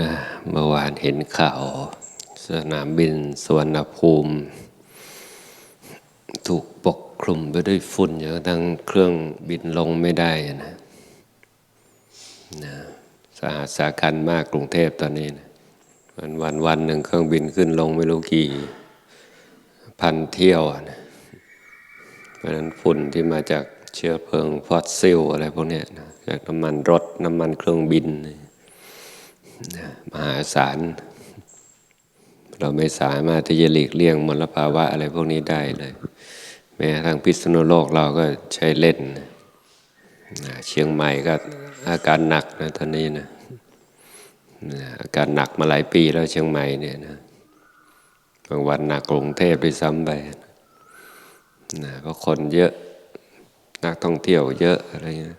นะเมื่อวานเห็นข่าว สนามบินสวนภูมิ ถูกปกคลุมไปด้วยฝุ่นจนกระทั่งเครื่องบินลงไม่ได้นะนะสาหัสสาคัญมากกรุงเทพตอนนี้นะวันวันวันหนึ่งเครื่องบินขึ้นลงไม่รู้กี่ พันเที่ยวนะเพราะนั้นฝุ่นที่มาจากเชื้อเพลิงฟอสซิลอะไรพวกนี้นะจากน้ำมันรถน้ำมันเครื่องบินนะ มหาศาล เราไม่สามารถที่จะหลีกเลี่ยงมลภาวะอะไรพวกนี้ได้เลย แม้ทางพิษณุโลกเราก็ใช้เล่น เชียงใหม่ก็อาการหนักนะตอนนี้นะอาการหนักมาหลายปีแล้วเชียงใหม่เนี่ยนะบางวันหนักกรุงเทพไปซ้ำไปนะเพราะคนเยอะนักท่องเที่ยวเยอะอะไรเงี้ย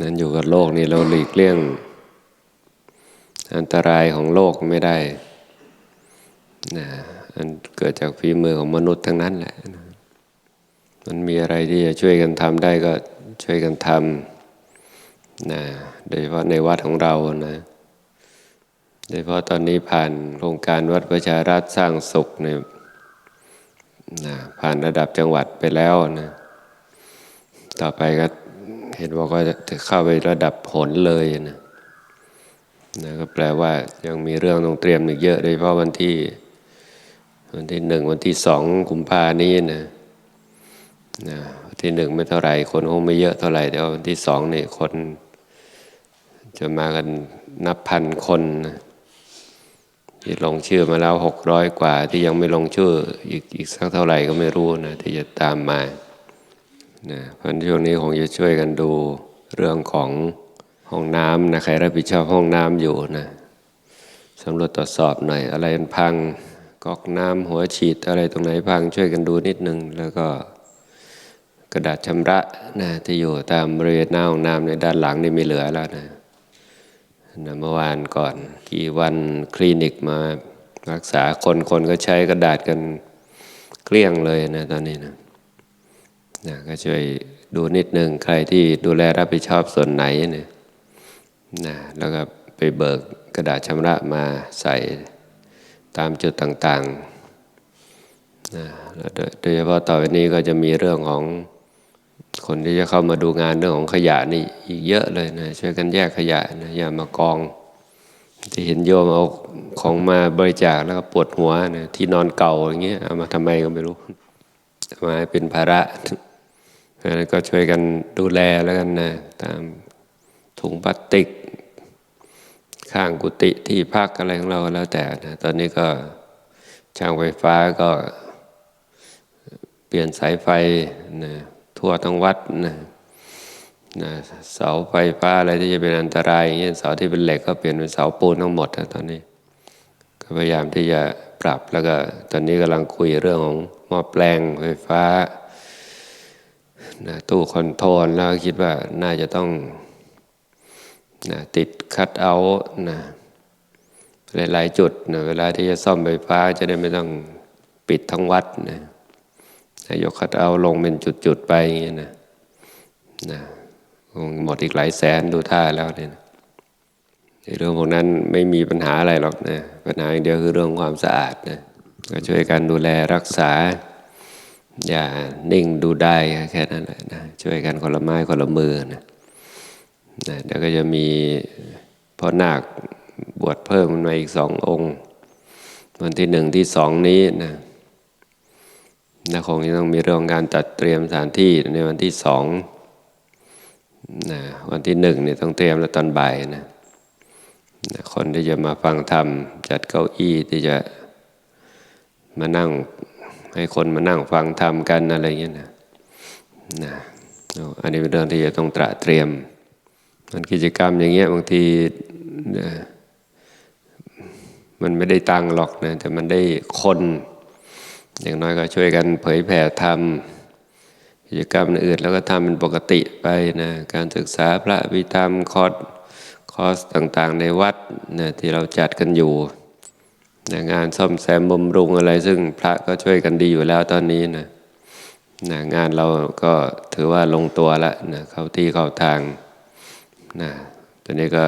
นั้นอยู่กับโลกนี้เราหลีกเลี่ยง อันตรายของโลกไม่ได้นะอันเกิดจากฝีมือของมนุษย์ทั้งนั้นแหละ มันมีอะไรที่จะช่วยกันทำได้ก็ช่วยกันทำนะโดยเฉพาะในวัดของเรานะโดยเฉพาะตอนนี้ผ่านโครงการวัดประชารัฐสร้างสุขเนี่ยนะผ่านระดับจังหวัดไปแล้วนะ ต่อไปก็เห็นว่าก็จะเข้าไประดับผลเลยนะ นะก็แปลว่ายังมีเรื่องต้องเตรียมอีกเยอะโดยเฉพาะวันที่ วันที่หนึ่งวันที่สองกุมภานี้นะนะวันที่หนึ่งไม่เท่าไหร่ คนคงไม่เยอะเท่าไหร่แต่ว่าวันที่สองนี่คน จะมากันนับพันคนนะที่ลงชื่อมาแล้วหกร้อยกว่า ที่ยังไม่ลงชื่ออีกอีกสักเท่าไหร่ก็ไม่รู้นะที่จะตามมานะเพราะช่วงนี้คงจะช่วยกันดูเรื่องของ ห้องน้ำนะใครรับผิดชอบห้องน้ำอยู่นะสำรวจตรวจสอบหน่อย อะไรมันพังก๊อกน้ำหัวฉีดอะไรตรงไหนพังช่วยกันดูนิดนึง แล้วก็กระดาษชำระนะที่อยู่ตามบริเวณหน้าห้องน้ำในด้านหลังนี่ม่เหลือแล้วนะนะเมื่อวานก่อนกี่วันคลินิกมารักษาคนคนก็ใช้กระดาษกันเกลี้ยงเลยนะตอนนี้นะนะก็ช่วยดูนิดนึงใครที่ดูแลรับผิดชอบส่วนไหนเนี่ย นะแล้วก็ไปเบิกกระดาษชำระมาใส่ตามจุดต่างๆนะโดยเฉพาะต่อไปนี้ก็จะมีเรื่องของคนที่จะเข้ามาดูงานเรื่องของขยะนี่อีกเยอะเลยนะช่วยกันแยกขยะนะอย่ามากอง ที่เห็นโยมเอาของมาบริจาคแล้วก็ปวดหัวนะที่นอนเก่าอย่างเงี้ยเอามาทำไมก็ไม่รู้มาเป็นภาระนั้นก็ช่วยกันดูแลแล้วกันนะตามถุงพลาสติก ข้างกุฏิที่พักอะไรของเราแล้วแต่นะตอนนี้ก็ช่างไฟฟ้าก็เปลี่ยนสายไฟนะทั่วทั้งวัดนะนะเสาไฟฟ้าอะไรที่จะเป็นอันตรายอย่างเงี้ยเสาที่เป็นเหล็กก็เปลี่ยนเป็นเสาปูนทั้งหมดนะตอนนี้ ก็พยายามที่จะปรับแล้วก็ตอนนี้กำลังคุยเรื่องของหม้อแปลงไฟฟ้านะตู้คอนโทรลแล้วคิดว่าน่าจะต้อง นะติดคัดเอาท์นะหลาย ๆ จุดนะเวลาที่จะซ่อมไฟฟ้าจะได้ไม่ต้องปิดทั้งวัดนะยกคัดเอาลงเป็นจุด ๆ ไปอย่างนี้นะนะหมดอีกหลายแสนดูท่าแล้วเนี่ยในเรื่องพวกนั้นไม่มีปัญหาอะไรหรอกนะปัญหาอย่างเดียวคือเรื่องความสะอาดนะก็ช่วยกันดูแลรักษา อย่านิ่งดูได้แค่นั้นแหละนะช่วยกันคนละไม้คนละมือนะ เดี๋ยวก็จะมีพ่อนาคบวชเพิ่มมาอีกสององค์ วันที่หนึ่งที่สองนี้นะนะคงจะต้องมีเรื่องการจัดเตรียมสถานที่ในวันที่สองนะวันที่หนึ่งเนี่ยต้องเตรียมแล้วตอนบ่ายนะนะคนที่จะมาฟังธรรมจัดเก้าอี้ที่จะมานั่งให้คนมานั่งฟังธรรมกันอะไรเงี้ยนะนะอันนี้เป็นเรื่องที่จะต้องตระเตรียม มันกิจกรรมอย่างเงี้ยบางทีนะมันไม่ได้ตังหรอกนะแต่มันได้คน อย่างน้อยก็ช่วยกันเผยแผ่ธรรมกิจกรรมอื่นแล้วก็ทำเป็นปกติไปนะการศึกษาพระวิธรรมคอร์สคอร์สต่างๆ ในวัดนะที่เราจัดกันอยู่นะงานซ่อมแซมบำรุงอะไร ซึ่งพระก็ช่วยกันดีอยู่แล้วตอนนี้นะนะงานเราก็ถือว่าลงตัวแล้วนะเข้าที่เข้าทาง นะตอนนี้ก็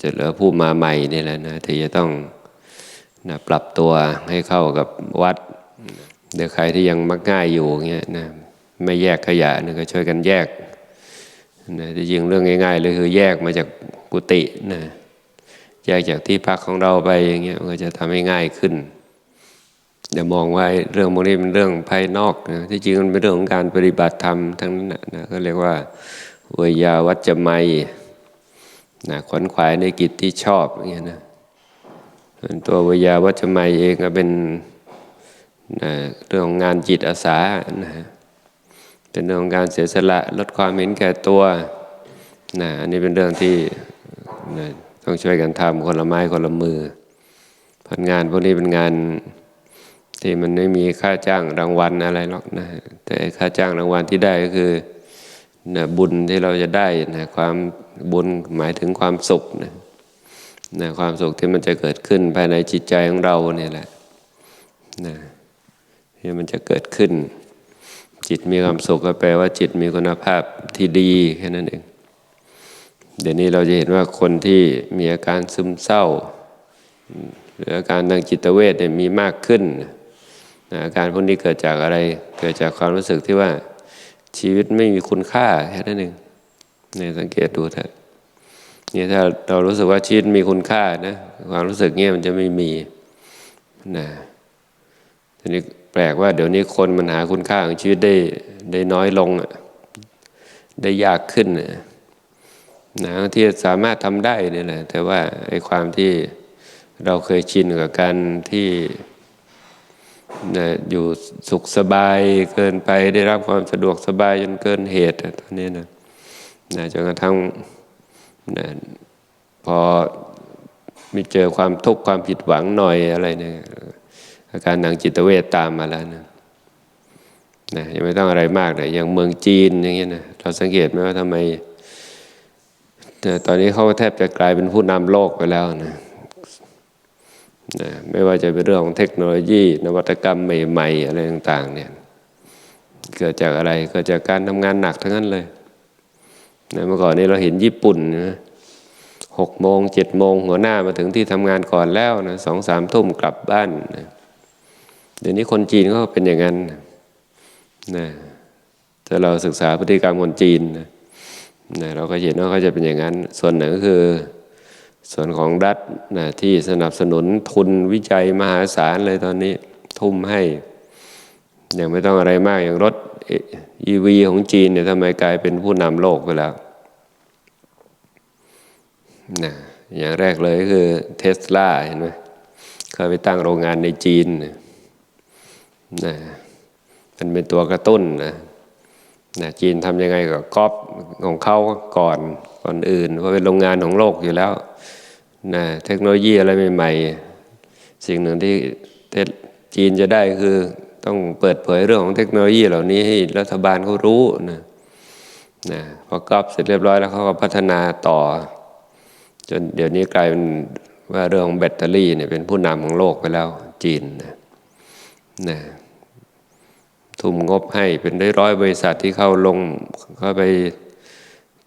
จะเหลือผู้มาใหม่นี่แหละนะที่จะต้องนะปรับตัวให้เข้ากับวัด เดี๋ยวใครที่ยังมักง่ายอยู่เงี้ยนะไม่แยกขยะนะก็ช่วยกันแยกนะที่จริงเรื่องง่ายๆเลยคือแยกมาจากกุฏินะแยกจากที่พักของเราไปอย่างเงี้ยมันก็จะทำให้ง่ายขึ้นอย่ามองว่าเรื่องพวกนี้เป็นเรื่องภายนอกนะที่จริงมันเป็นเรื่องของการปฏิบัติธรรมทั้งนั้นนะก็เรียกว่า วยาวัจจะไมยนะขวนขวายในกิจที่ชอบอย่างเงี้ยนะส่วนตัวเวยาวัจจะไมยเองก็เป็นนะเรื่องของงานจิตอาสานะเป็นเรื่องของการเสียสละลดความเห็นแก่ตัวนะอันนี้เป็นเรื่องที่นะต้องช่วยกันทำคนละไม้คนละมือผลงานพวกนี้เป็นงานที่มันไม่มีค่าจ้างรางวัลอะไรหรอกนะแต่ค่าจ้างรางวัลที่ได้ก็คือ นะบุญที่เราจะได้นะความบุญหมายถึงความสุขนะนะความสุขที่มันจะเกิดขึ้นภายในจิตใจของเราเนี่ยแหละนะที่มันจะเกิดขึ้น จิตมีความสุขก็แปลว่าจิตมีคุณภาพที่ดีแค่นั้นเองเดี๋ยวนี้เราจะเห็นว่าคนที่มีอาการซึมเศร้า หรืออาการทางจิตเวชเนี่ยมีมากขึ้นนะอาการพวกนี้เกิดจากอะไร เกิดจากความรู้สึกที่ว่า ชีวิตไม่มีคุณค่าแค่นั้นเองเนี่ยสังเกตดูเถอะเนี่ยถ้าเรารู้สึกว่าชีวิตมีคุณค่านะความรู้สึกเงี้ยมันจะไม่มีนะทีนี้แปลกว่าเดี๋ยวนี้คนมันหาคุณค่าของชีวิตได้ได้น้อยลงอะได้ยากขึ้นนะนะที่สามารถทำได้นี่แหละแต่ว่าไอ้ความที่เราเคยชินกับการที่ นะอยู่สุขสบายเกินไปได้รับความสะดวกสบายจนเกินเหตุตอนนี้นะนะจนกระทั่งนะพอมีเจอความทุกข์ความผิดหวังหน่อยอะไรเนี่ยอาการทางจิตเวทตามมาแล้วนะนะยังไม่ต้องอะไรมากเลยอย่างเมืองจีนอย่างเงี้ยนะเราสังเกตไหมว่าทำไมแต่ตอนนี้เขาแทบจะกลายเป็นผู้นำโลกไปแล้วนะ นะไม่ว่าจะเป็นเรื่องของเทคโนโลยี นวัตกรรมใหม่ ๆ อะไรต่างๆเนี่ยเกิดจากอะไรเกิดจากการทำงานหนักทั้งนั้นเลยนะเมื่อก่อนนี้เราเห็นญี่ปุ่นนะหกโมงเจ็ดโมงหัวหน้ามาถึงที่ทำงานก่อนแล้วนะสองสามทุ่มกลับบ้านนะเดี๋ยวนี้คนจีนก็เป็นอย่างนั้นนะถ้าเราศึกษาพฤติกรรมคนจีนนะนะเราก็เห็นว่าเขาจะเป็นอย่างนั้น ส่วนหนึ่งก็คือ ส่วนของรัฐนะที่สนับสนุนทุนวิจัยมหาศาลเลยตอนนี้ทุ่มให้ยังไม่ต้องอะไรมากอย่างรถ EV ของจีนเนี่ยทำไมกลายเป็นผู้นำโลกไปแล้วนะอย่างแรกเลยคือเทสลาเห็นไหมเขาไปตั้งโรงงานในจีนนะมันเป็นตัวกระตุ้นนะนะจีนทำยังไงกับก๊อปของเขาก่อนก่อนอื่นเพราะเป็นโรงงานของโลกอยู่แล้ว นะเทคโนโลยีอะไรใหม่ๆ สิ่งหนึ่งที่จีนจะได้คือต้องเปิดเผยเรื่องของเทคโนโลยีเหล่านี้ให้รัฐบาลเขารู้นะนะพอกอบเสร็จเรียบร้อยแล้วเขาก็พัฒนาต่อ จนเดี๋ยวนี้กลายเป็นว่าเรื่องของแบตเตอรี่เนี่ยเป็นผู้นำของโลกไปแล้วจีนนะนะทุ่มงบให้เป็นได้ร้อยบริษัทที่เข้าลงเข้าไป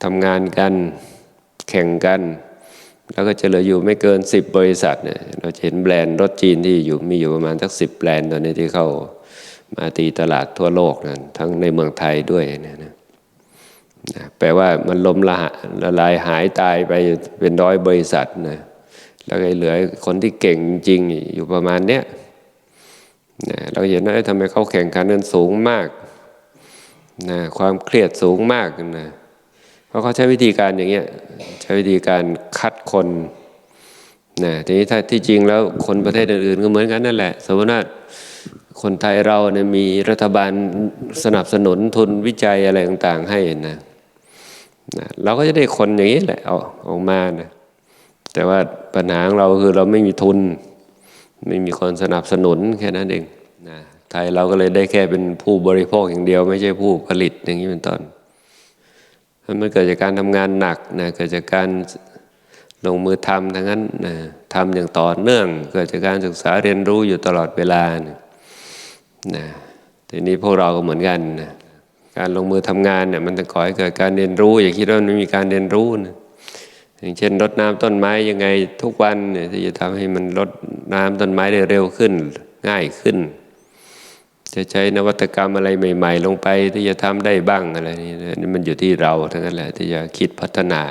ทำงานกันแข่งกัน แล้วก็จะเหลืออยู่ไม่เกินสิบบริษัทเนี่ยเราเห็นแบรนด์รถจีนที่อยู่มีอยู่ประมาณสักสิบแบรนด์ตอนนี้ที่เข้ามาตีตลาดทั่วโลกนะทั้งในเมืองไทยด้วยนะนะแปลว่ามันล้มละละลายหายตายไปเป็นร้อยบริษัทนะแล้วก็เหลือคนที่เก่งจริงอยู่ประมาณเนี้ยนะเราเห็นว่าทำไมเขาแข่งขันกันสูงมากนะความเครียดสูงมากนะ เพราะเขาใช้วิธีการอย่างเงี้ยใช้วิธีการคัดคนนะทีนี้ถ้าที่จริงแล้วคนประเทศอื่นๆก็เหมือนกันนั่นแหละ สมมติว่าคนไทยเราเนี่ยมีรัฐบาลสนับสนุนทุนวิจัยอะไรต่าง ๆ ให้นะนะเราก็จะได้คนอย่างนี้แหละเอาออกมานะแต่ว่าปัญหาของเราคือเราไม่มีทุน ไม่มีคนสนับสนุนแค่นั้นเองนะไทยเราก็เลยได้แค่เป็นผู้บริโภคอย่างเดียว ไม่ใช่ผู้ผลิตอย่างนี้เป็นต้น มันเกิดจากการทำงานหนักนะเกิดจากการลงมือทำทั้งนั้นนะทำอย่างต่อเนื่อง เกิดจากการศึกษาเรียนรู้อยู่ตลอดเวลานะนะทีนี้พวกเราก็เหมือนกันนะการลงมือทำงานเนี่ยมันจะก่อให้เกิดการเรียนรู้ อย่าคิดว่ามันไม่มีการเรียนรู้นะอย่างเช่นรดน้ำต้นไม้ยังไงทุกวันเนี่ยที่จะทำให้มันรดน้ำต้นไม้ได้เร็วขึ้น ง่ายขึ้น จะใช้นวัตกรรมอะไรใหม่ ๆ ลงไปที่จะทำได้บ้างอะไรนี่นี่มันอยู่ที่เราทั้งนั้นแหละที่จะคิดพัฒนา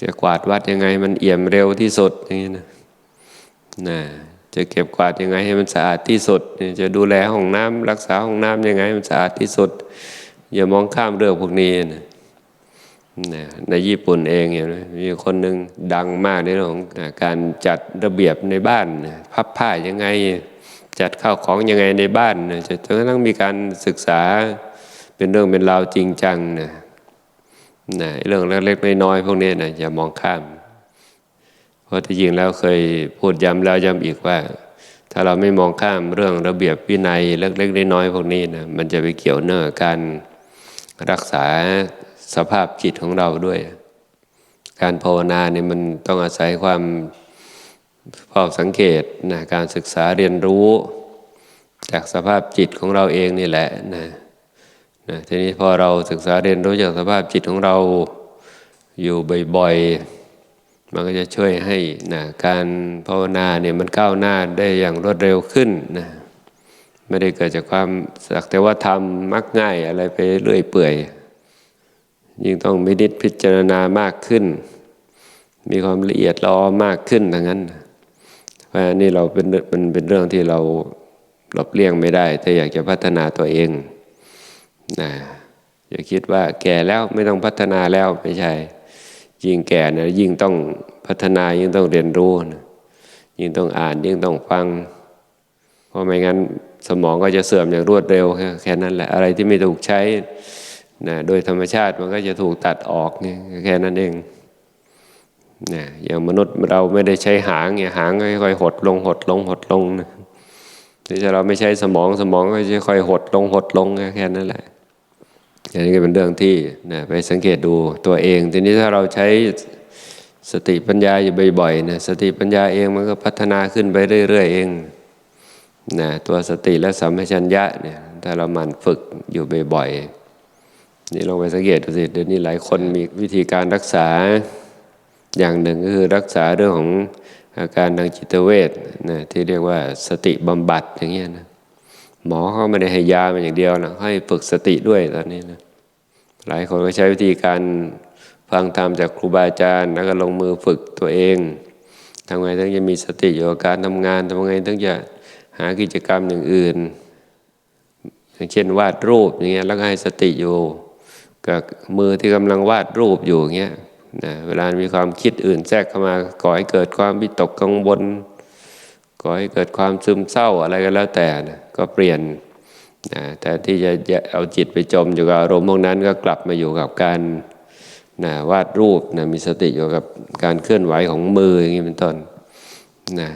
จะกวาดวัดยังไงมันเอี่ยมเร็วที่สุดอย่างนี้นะนะจะเก็บกวาดยังไงให้มันสะอาดที่สุด จะดูแลห้องน้ำรักษาห้องน้ำยังไงให้มันสะอาดที่สุด อย่ามองข้ามเรื่องพวกนี้นะนะในญี่ปุ่นเองเห็นไหมมีคนหนึ่งดังมากในเรื่องของการจัดระเบียบในบ้าน พับผ้ายังไง จัดข้าวของยังไงในบ้านนะจะต้องมีการศึกษาเป็นเรื่องเป็นราวจริงจังนะนะเรื่องเล็กๆน้อยๆพวกนี้นะอย่ามองข้าม เพราะที่จริงแล้วเคยพูดย้ำแล้วย้ำอีกว่า ถ้าเราไม่มองข้ามเรื่องระเบียบวินัยเล็กๆน้อยๆพวกนี้นะมันจะไปเกี่ยวเนื่องกับการรักษาสภาพจิตของเราด้วย การภาวนาเนี่ยมันต้องอาศัยความ เฝ้าสังเกตนะการศึกษาเรียนรู้ จากสภาพจิตของเราเองนี่แหละนะนะทีนี้พอเราศึกษาเรียนรู้จากสภาพจิตของเราอยู่บ่อยๆ มันก็จะช่วยให้นะการภาวนาเนี่ยมันก้าวหน้าได้อย่างรวดเร็วขึ้นนะไม่ได้เกิดจากความสักแต่ว่าทำมักง่ายอะไรไปเรื่อยเปื่อย ยิ่งต้องมินิจพิจารณามากขึ้น มีความละเอียดลอมากขึ้นทั้งนั้นเพราะ อันนี้เราเป็นมันเป็นเรื่องที่เราหลบเลี่ยงไม่ได้ แต่อยากจะพัฒนาตัวเองนะอย่าคิดว่าแก่แล้วไม่ต้องพัฒนาแล้วไม่ใช่ ยิ่งแก่นะยิ่งต้องพัฒนายิ่งต้องเรียนรู้นะยิ่งต้องอ่านยิ่งต้องฟัง เพราะไม่งั้นสมองก็จะเสื่อมอย่างรวดเร็วแค่นั้นแหละอะไรที่ไม่ถูกใช้นะโดยธรรมชาติมันก็จะถูกตัดออกเนี่ยแค่นั้นเอง นะอย่างมนุษย์เราไม่ได้ใช้หางเนี่ยหางค่อยๆหดลงหดลงหดลงนะถ้าเราไม่ใช้สมองสมองก็จะค่อยหดลงหดลงแค่นั้นแหละอันนี้ก็เป็นเรื่องที่นะไปสังเกตดูตัวเอง ทีนี้ถ้าเราใช้สติปัญญาอยู่บ่อยๆนะสติปัญญาเองมันก็พัฒนาขึ้นไปเรื่อยๆเองนะตัวสติและสัมปชัญญะเนี่ยถ้าเราหมั่นฝึกอยู่บ่อยๆนี่ลองไปสังเกตดูสิเดี๋ยวนี้หลายคนมีวิธีการรักษา อย่างหนึ่งก็คือรักษาเรื่องของอาการทางจิตเวชนะที่เรียกว่าสติบำบัดอย่างเงี้ยนะหมอเขาไม่ได้ให้ยามันอย่างเดียวนะให้ฝึกสติด้วยตอนนี้นะหลายคนก็ใช้วิธีการฟังธรรมจากครูบาอาจารย์แล้วก็ลงมือฝึกตัวเองทำไงถึงจะมีสติอยู่กับการทำงานทำไงถึงจะหากิจกรรมอย่างอื่นอย่างเช่นวาดรูปอย่างเงี้ยแล้วก็ให้สติอยู่กับมือที่กำลังวาดรูปอยู่อย่างเงี้ย นะเวลามีความคิดอื่นแทรกเข้ามาก่อให้เกิดความวิตกกังวลก่อให้เกิดความซึมเศร้าอะไรก็แล้วแต่นะก็เปลี่ยนนะแต่ที่จะเอาจิตไปจมอยู่กับอารมณ์พวกนั้นก็กลับมาอยู่กับการนะวาดรูปนะมีสติอยู่กับการเคลื่อนไหวของมืออย่างนี้เป็นต้นนะ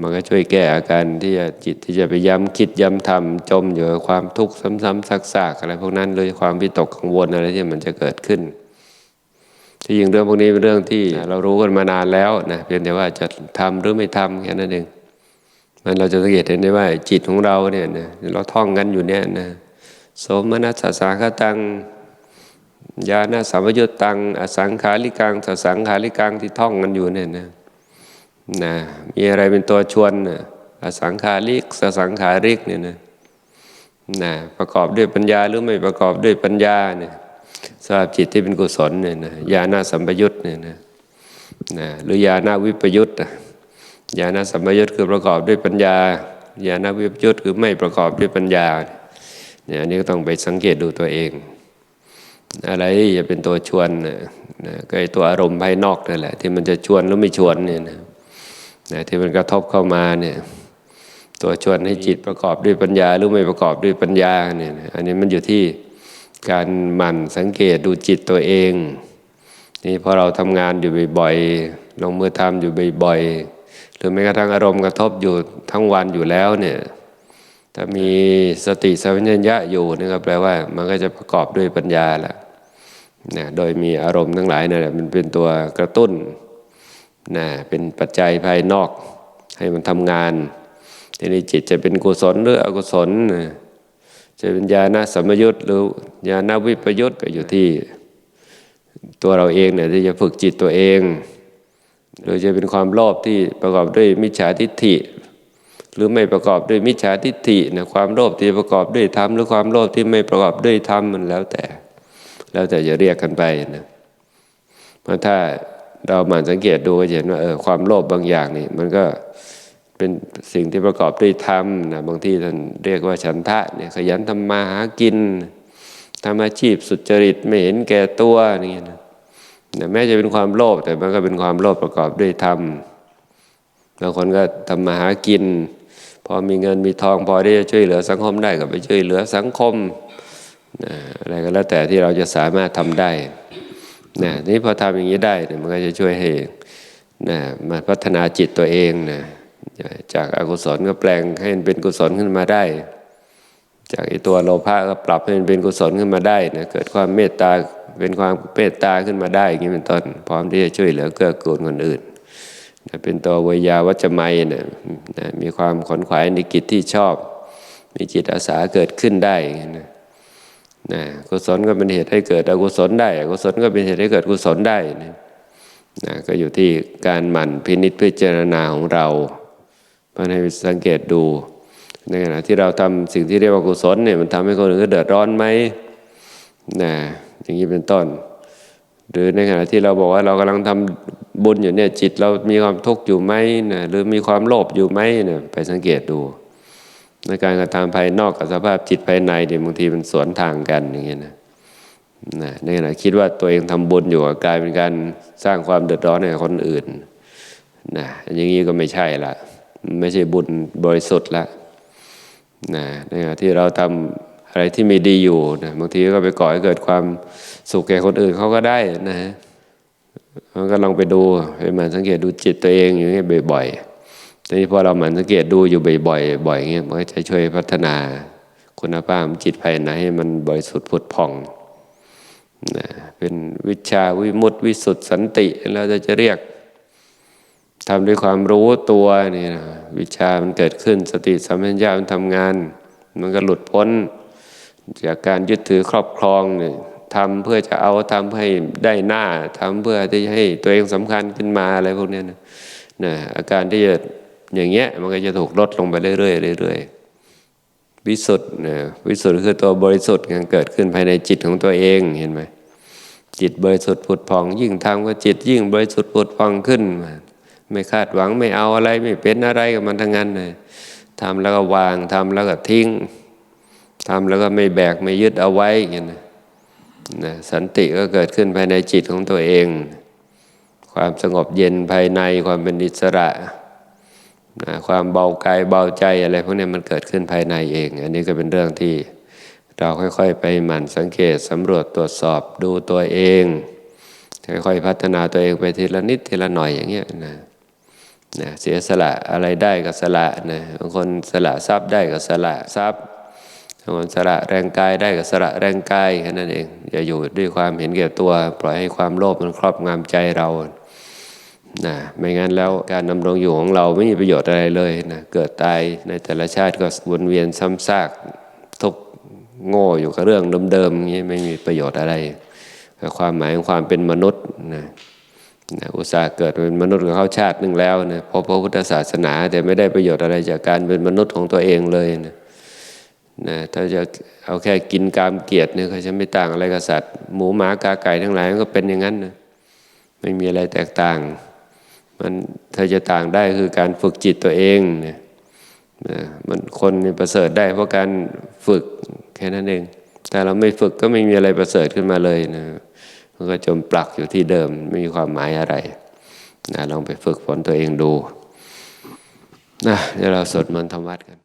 มันก็ช่วยแก้อาการที่จะจิตที่จะไปย้ำคิดย้ำทำจมอยู่กับความทุกข์ซ้ำๆซักๆอะไรพวกนั้นเลยความวิตกกังวลอะไรที่มันจะเกิดขึ้น ที่จริงเรื่องพวกนี้เป็นเรื่องที่เรารู้กันมานานแล้วนะเพียงแต่ว่าจะทำหรือไม่ทำแค่นั้นเองมันเราจะสังเกตเห็นได้ว่าจิตของเราเนี่ยนะเราท่องกันอยู่เนี่ยนะสมนัสสสาคตังญาณสัมปยุตตังอสังขาริกังสสังขาริกังที่ท่องกันอยู่เนี่ยนะนะมีอะไรเป็นตัวชวนนะอสังขาริกสสังขาริกเนี่ยนะนะประกอบด้วยปัญญาหรือไม่ประกอบด้วยปัญญาเนี่ย สภาพจิตที่เป็นกุศลเนี่ยนะญาณสัมปยุตเนี่ยนะนะหรือญาณวิปยุตญาณสัมปยุตคือประกอบด้วยปัญญาญาณวิปยุตคือไม่ประกอบด้วยปัญญาเนี่ยอันนี้ก็ต้องไปสังเกตดูตัวเอง อะไรจะเป็นตัวชวนนะก็ไอตัวอารมณ์ภายนอกนั่นแหละ ที่มันจะชวนหรือไม่ชวนเนี่ยนะนะที่มันกระทบเข้ามาเนี่ยตัวชวนให้จิตประกอบด้วยปัญญา หรือไม่ประกอบด้วยปัญญาเนี่ยอันนี้มันอยู่ที่ การหมั่นสังเกตดูจิตตัวเอง นี่พอเราทำงานอยู่บ่อยๆลงมือทำอยู่บ่อยๆหรือแม้กระทั่งอารมณ์กระทบอยู่ทั้งวันอยู่แล้วเนี่ยถ้ามีสติสัมปชัญญะอยู่นี่ก็แปลว่า มันก็จะประกอบด้วยปัญญาแหละนะโดยมีอารมณ์ทั้งหลายนี่นแหละมันเป็นตัวกระตุ้นนะเป็นปัจจัยภายนอกให้มันทำงานทีนี้จิตจะเป็นกุศลหรืออกุศล จะเป็นญาณสัมยุตหรือญาณวิปยุตก็อยู่ที่ตัวเราเองเนี่ยที่จะฝึกจิตตัวเองโดยจะเป็นความโลภที่ประกอบด้วยมิจฉาทิฏฐิ หรือไม่ประกอบด้วยมิจฉาทิฏฐินะความโลภที่ประกอบด้วยธรรมหรือความโลภที่ไม่ประกอบด้วยธรรมมันแล้วแต่ แล้วแต่จะเรียกกันไปนะเพราะถ้าเราหมั่นสังเกตดูก็จะเห็นว่าเออความโลภบางอย่างนี่มันก็ เป็นสิ่งที่ประกอบด้วยธรรมนะบางที่ท่านเรียกว่าฉันทะเนี่ยขยันทำมาหากินทำอาชีพสุจริตไม่เห็นแก่ตัวนี่นะแม้จะเป็นความโลภแต่มันก็เป็นความโลภประกอบด้วยธรรมบางคนก็ทำมาหากิน พอมีเงินมีทองพอที่จะช่วยเหลือสังคมได้ก็ไปช่วยเหลือสังคมนะอะไรก็แล้วแต่ที่เราจะสามารถทำได้นะนี่พอทำอย่างนี้ได้เนี่ยมันก็จะช่วยให้นะมาพัฒนาจิตตัวเองนะ จากอากุศลก็แปลงให้เป็นกุศลขึ้นมาได้ จากไอตัวโลภะก็ปรับให้มันเป็นกุศลขึ้นมาได้นะเกิดความเมตตาเป็นความเมตตาขึ้นมาได้อย่างนี้เป็นต้นพร้อมที่จะช่วยเหลือเกื้อกูลคนอื่นนะเป็นตัววิยาวัจไมยนะนะมีความขนขวายในกิจที่ชอบ มีจิตอาสาเกิดขึ้นได้นะนะกุศลก็เป็นเหตุให้เกิดอกุศลได้อกุศลก็เป็นเหตุให้เกิดกุศลได้นะนะก็อยู่ที่การหมั่นพินิจพิจารณาของเรา เพราะให้สังเกตดู ในขณะที่เราทำสิ่งที่เรียกว่ากุศลเนี่ยมันทำให้คนอื่นเดือดร้อนไหมนะอย่างนี้เป็นต้น หรือในขณะที่เราบอกว่าเรากำลังทำบุญอยู่เนี่ยจิตเรามีความทุกข์อยู่ไหมนะหรือมีความโลภอยู่ไหมเนี่ยไปสังเกตดู ในการกระทำภายนอกกับสภาพจิตภายในเนี่ยบางทีมันสวนทางกันอย่างเงี้ยนะนะในขณะคิดว่าตัวเองทำบุญอยู่กลายเป็นการสร้างความเดือดร้อนให้คนอื่นนะอย่างนี้ก็ไม่ใช่ละ ไม่ใช่บุญบริสุทธิ์ละนะนะที่เราทำอะไรที่ไม่ดีอยู่นะบางทีก็ไปก่อให้เกิดความสุขแก่คนอื่นเขาก็ได้นะฮะมันก็ลองไปดูไปหมันสังเกตดูจิตตัวเองอย่างนี้ยบ่อยๆทีนี้พอเราหมั่นสังเกตดูอยู่บ่อยๆบ่อยเงี้ยมันก็จะช่วยพัฒนาคุณภาพจิตภายในให้มันบริสุทธิ์ผุดผ่องนะเป็นวิชาวิมุตติวิสุทธิสันติเราจะจะเรียก ทำด้วยความรู้ตัวนี่นะวิชามันเกิดขึ้นสติสัมปชัญญะมันทำงาน มันก็หลุดพ้น จากการยึดถือครอบครองเนี่ยทำเพื่อจะเอาทำให้ได้หน้าทำเพื่อที่จะให้ตัวเองสำคัญขึ้นมาอะไรพวกนี้นะนะอาการที่จะอย่างเงี้ยมันก็จะถูกลดลงไปเรื่อยๆเรื่อยๆวิสุทธ์นะวิสุทธ์คือตัวบริสุทธิ์เกิดขึ้นภายในจิตของตัวเองเห็นไหมจิตบริสุทธิ์ผุดผ่อง ยิ่งทำก็จิตยิ่งบริสุทธิ์ผุดผ่องขึ้นมา ไม่คาดหวังไม่เอาอะไรไม่เป็นอะไรกับมันทั้งนั้นเลยทำแล้วก็วางทำแล้วก็ทิ้งทำแล้วก็ไม่แบกไม่ยึดเอาไว้อย่างนี้นะนะสันติก็เกิดขึ้นภายในจิตของตัวเอง ความสงบเย็นภายในความเป็นอิสระนะความเบากายเบาใจอะไรพวกนี้มันเกิดขึ้นภายในเอง อันนี้ก็เป็นเรื่องที่เราค่อยๆ ไปหมั่นสังเกตสำรวจตรวจสอบดูตัวเอง ค่อยๆ พัฒนาตัวเองไปทีละนิดทีละหน่อยอย่างเงี้ยนะ นะเสียสละอะไรได้ก็สละนะบางคนสละทรัพย์ได้ก็สละทรัพย์บางคนสละแรงกายได้ก็สละแรงกายแค่นั้นเองอย่าอยู่ด้วยความเห็นแก่ตัว ปล่อยให้ความโลภมันครอบงำใจเรานะไม่งั้นแล้วการดำรงอยู่ของเราไม่มีประโยชน์อะไรเลยนะเกิดตายในแต่ละชาติก็วนเวียนซ้ำซากทุกโง่อยู่กับเรื่องเดิมๆอย่างนี้ไม่มีประโยชน์อะไร ความหมายของความเป็นมนุษย์นะ นะอุตส่าห์เกิดเป็นมนุษย์กับเขาชาติหนึ่งแล้วนะพบพระพุทธศาสนา แต่ไม่ได้ประโยชน์อะไรจากการเป็นมนุษย์ของตัวเองเลยนะนะถ้าจะเอาแค่กินกามเกียรติเนี่ยเขาจะไม่ต่างอะไรกับสัตว์หมูหมากาไก่ทั้งหลายมันก็เป็นอย่างนั้นนะไม่มีอะไรแตกต่าง มันถ้าจะต่างได้คือการฝึกจิตตัวเองนะนะมันคนประเสริฐได้เพราะการฝึกแค่นั้นเอง แต่เราไม่ฝึกก็ไม่มีอะไรประเสริฐขึ้นมาเลยนะ มันก็จมปลักอยู่ที่เดิมไม่มีความหมายอะไรนะลองไปฝึกฝนตัวเองดูนะเดี๋ยวเราสวดมนต์ธรรมวัดกัน